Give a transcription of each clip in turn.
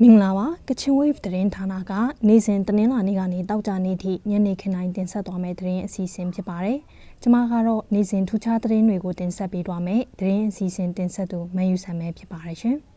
မင်္ဂလာပါကချင် wave သတင်းဌာနကနေ့စဉ်တင်းလာနေ့ကနေတောက်ကြနေ့ထိညနေခင်းတိုင်းတင်ဆက်သွားမယ့်သတင်းအစီအစဉ်ဖြစ်ပါတယ်။ကျွန်မကတော့နေ့စဉ်ထူးခြားသတင်းတွေကိုတင်ဆက်ပေးသွားမယ်။သတင်းအစီအစဉ်တင်ဆက်သူမယူဆန်မဲဖြစ်ပါတယ်ရှင်။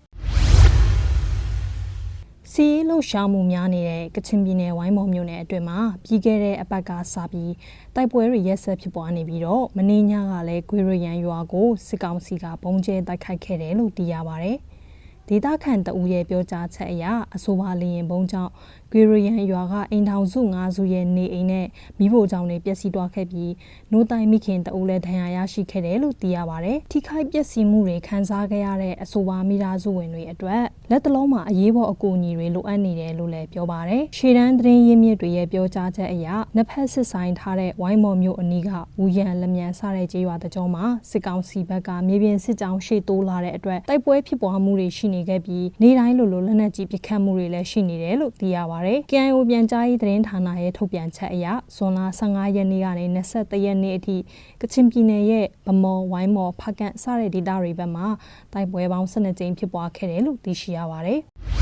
စီးလို့ရှားမှုများနေတဲ့ကချင်ပြည်နယ်ဝိုင်းမော်မြို့နယ်အတွင်းမှာပြီးခဲ့တဲ့အပတ်ကစပြီးတိုက်ပွဲတွေရက်ဆက်ဖြစ်ပွားနေပြီးတော့မင်းညကလည်းဂွေရရန်ရွာကိုစစ်ကောင်စီကပုံကျဲတိုက်ခိုက်ခဲ့တယ်လို့သိရပါဗျ။ဒေတာခန့်တဦးရဲ့ပြောကြားချက်အရအဆိုပါလေရင်ဘုံကြောင့်ဂွေရယန်ရွာကအိမ်ထောင်စု၅စုရဲ့နေအိမ်နဲ့မိဖို့ကြောင့်တွေပျက်စီးသွားခဲ့ပြီးနိုးတိုင်မိခင်တဦးလည်းဒဏ်ရာရရှိခဲ့တယ်လို့သိရပါဗျ။ထိခိုက်ပျက်စီးမှုတွေခံစားခဲ့ရတဲ့အဆိုပါမိသားစုဝင်တွေအတွက်လက်တလုံးမှာအရေးပေါ်အကူအညီတွေလိုအပ်နေတယ်လို့လည်းပြောပါဗျ။ရှေ့တန်းသတင်းရင်းမြစ်တွေရဲ့ပြောကြားချက်အရနှစ်ဖက်စစ်ဆိုင်ထားတဲ့ဝိုင်းမော်မျိုးအနီးကဝူရန်လက်မြန်စတဲ့ကျေးရွာတကြောမှာစစ်ကောင်စီဘက်ကမြေပြင်စစ်ကြောင်းရှေ့တိုးလာတဲ့အတွက်တိုက်ပွဲဖြစ်ပွားမှုတွေရှိနေခဲ့ပြီးနေတိုင်းလိုလိုလက်နက်ကြီးပစ်ခတ်မှုတွေလည်းရှိနေတယ်လို့သိရပါဗျ။ KIO ပြန်ကြားရေးသတင်းဌာနရဲ့ထုတ်ပြန်ချက်အရဇွန်လ15ရက်နေ့ကနေ23ရက်နေ့အထိကချင်ပြည်နယ်ရဲ့ဗမော်ဝိုင်းမော်ဖကန့်စတဲ့ဒေသတွေဘက်မှာတိုက်ပွဲပေါင်း12ကြိမ်ဖြစ်ပွားခဲ့တယ်လို့သိရှိရပါတယ်။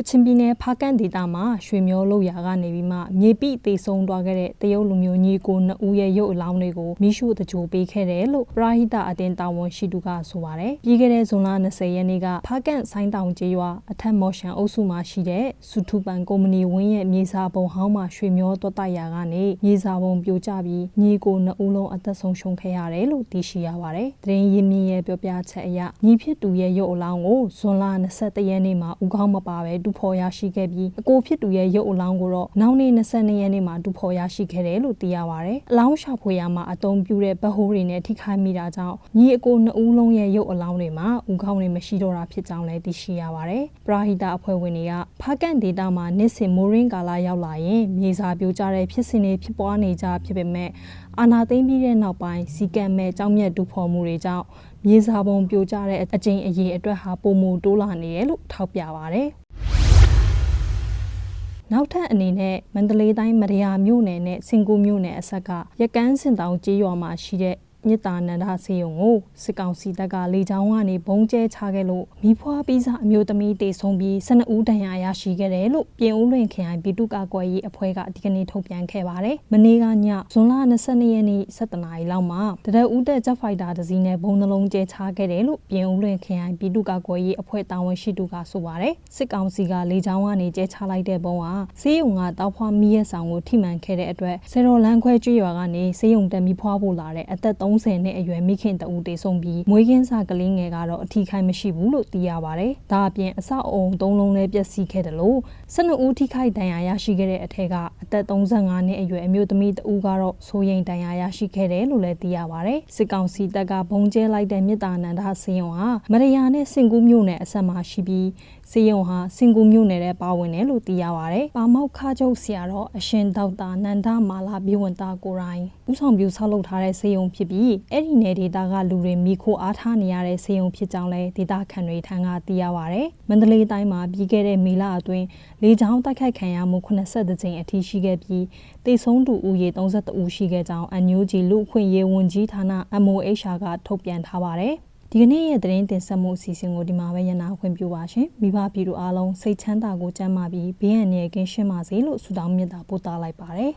ကချင်ပြည်နယ်ဖားကန့်ဒေသမှာရွှေမျိုးလောက်ရာကနေပြီးမှမြေပိတေဆုံးသွားခဲ့တဲ့တရုတ်လူမျိုးညီကိုနှစ်ဦးရဲ့ရုပ်အလောင်းတွေကိုမိရှုတကြိုပေးခဲ့တယ်လို့ပရာဟိတအတင်းတာဝန်ရှိသူကဆိုပါတယ်။ပြီးခဲ့တဲ့ဇွန်လ20ရက်နေ့ကဖားကန့်ဆိုင်းတောင်ကျေးရွာအထက်မော်ရှန်အုပ်စုမှာရှိတဲ့စုထူပန်ကုမ္ပဏီဝင်းရဲ့မြေစာပုံဟောင်းမှာရွှေမျိုးတွတ်တိုက်ရာကနေမြေစာပုံပြိုကျပြီးညီကိုနှစ်ဦးလုံးအသက်ဆုံးရှုံးခဲ့ရတယ်လို့သိရှိရပါတယ်။တရင်ရင်းမြစ်ရဲ့ပြောပြချက်အရညီဖြစ်သူရဲ့ရုပ်အလောင်းကိုဇွန်လ22ရက်နေ့မှာဥကောင်းမပါပဲတူဖော်ရရှိခဲ့ပြီးအကိုဖြစ်သူရဲ့ရုပ်အလောင်းကိုတော့နောက်နေ့22ရက်နေ့မှာတူဖော်ရရှိခဲ့တယ်လို့သိရပါဗျ။အလောင်းရှာဖွေရမှာအသုံးပြုတဲ့ဗဟိုးတွေနဲ့ထိခိုက်မိတာကြောင့်ညီအကိုနှစ်ဦးလုံးရဲ့ရုပ်အလောင်းတွေမှာဥကောင်းတွေမရှိတော့တာဖြစ်ကြောင်းလည်းသိရှိရပါတယ်။ပရာဟိတအဖွဲ့ဝင်တွေကဖားကန်ဒေတာမှာနှစ်စဉ်မိုးရင်းကာလရောက်လာရင်မြေစာပြိုကျတဲ့ဖြစ်စဉ်တွေဖြစ်ပွားနေကြဖြစ်ပေမဲ့အာနာသိမ့်ပြီးတဲ့နောက်ပိုင်းစီကံမဲ့ကြောင်းမြတ်ဒူဖော်မှုတွေကြောင့်မြေစာပုံပြိုကျတဲ့အကြိမ်အရေးအတွက်ဟာပုံမူတိုးလာနေတယ်လို့ထောက်ပြပါဗျ။ နောက်ထပ်အနေနဲ့မန္တလေးတိုင်းမရယာမြို့နယ်နဲ့စင်ကူမြို့နယ်အဆက်ကရကန်းစင်တောင်ကျေးရွာမှာရှိတဲ့ မြစ်တာနန္ဒဆေးရုံကိုစစ်ကောင်စီတပ်ကလေကြောင်းကနေဘုံကျဲချခဲ့လို့မိဖွားပြီးစားအမျိုးသမီးတေဆုံးပြီး12ဦးဒဏ်ရာရရှိခဲ့တယ်လို့ပြင်ဦးလွင်ခရိုင်ပြည်သူ့ကာကွယ်ရေးအဖွဲ့ကဒီကနေ့ထုတ်ပြန်ခဲ့ပါတယ်။မနေ့ကညဇွန်လ22ရက်နေ့7နာရီလောက်မှာတရက်ဦးတက်ဂျက်ဖိုက်တာတစ်စီးနဲ့ဘုံနှလုံးကျဲချခဲ့တယ်လို့ပြင်ဦးလွင်ခရိုင်ပြည်သူ့ကာကွယ်ရေးအဖွဲ့တာဝန်ရှိသူကဆိုပါတယ်။စစ်ကောင်စီကလေကြောင်းကနေကျဲချလိုက်တဲ့ဘုံဟာဆေးရုံကတောက်ဖွားမီးရဲ့ဆောင်ကိုထိမှန်ခဲ့တဲ့အတွက်ဆေရော်လန်းခွဲကျွော်ကနေဆေးရုံတက်ပြီးဖွားဖို့လာတဲ့အသက်30နှစ်အရွယ်မိခင်တဦးတေဆုံးပြီးမွေးကင်းစာကလေးငယ်ကတော့အထီးခိုင်မရှိဘူးလို့သိရပါတယ်။ဒါအပြင်အဆောက်အုံသုံးလုံးလည်းပျက်စီးခဲ့တယ်လို့12ဦးထိခိုက်ဒဏ်ရာရရှိခဲ့တဲ့အထက်ကအသက်35နှစ်အရွယ်အမျိုးသမီးတဦးကတော့စိုးရိမ်ဒဏ်ရာရရှိခဲ့တယ်လို့လည်းသိရပါတယ်။စစ်ကောင်စီတပ်ကဘုံကျဲလိုက်တဲ့မြစ်တာနန္ဒဆေးရုံဟာမရယာနဲ့စင်ကူးမြို့နယ်အဆက်မှာရှိပြီးစေယုံဟာစင်ကူမြို့နယ်ထဲပါဝင်တယ်လို့သိရပါဗျ။ပါမောက်ခါချုပ်ဆရာတော်အရှင်ဒေါက်တာနန္ဒမာလာဘိဝန္တာကိုရိုင်းဥဆောင်ပြုဆောက်လုပ်ထားတဲ့စေယုံဖြစ်ပြီးအဲ့ဒီနယ်ဒေသကလူတွေမိခိုအားထားနေရတဲ့စေယုံဖြစ်ကြောင်းလဲဒေသခံတွေထံကသိရပါဗျ။မန္တလေးတိုင်းမှာပြီးခဲ့တဲ့မေလအတွင်းလေကြောင်းတိုက်ခိုက်ခံရမှု82ကြိမ်အထိရှိခဲ့ပြီးတိတ်ဆုံးသူဦးရေ32ဦးရှိခဲ့ကြောင်းအန်ယူဂျီလူအခွင့်ရေးဝန်ကြီးဌာန MOHR ကထုတ်ပြန်ထားပါတယ်။ဒီကနေ့ရဲ့သတင်းတင်ဆက်မှုအစီအစဉ်ကိုဒီမှာပဲရနာခွင့်ပြုပါရှင်မိဘပြည်သူအားလုံးစိတ်ချမ်းသာကိုကြမ်းမာပြီးဘေးရန်ရဲ့ကင်းရှင်းပါစေလို့ဆုတောင်းမြတ်တာပို့သလိုက်ပါတယ်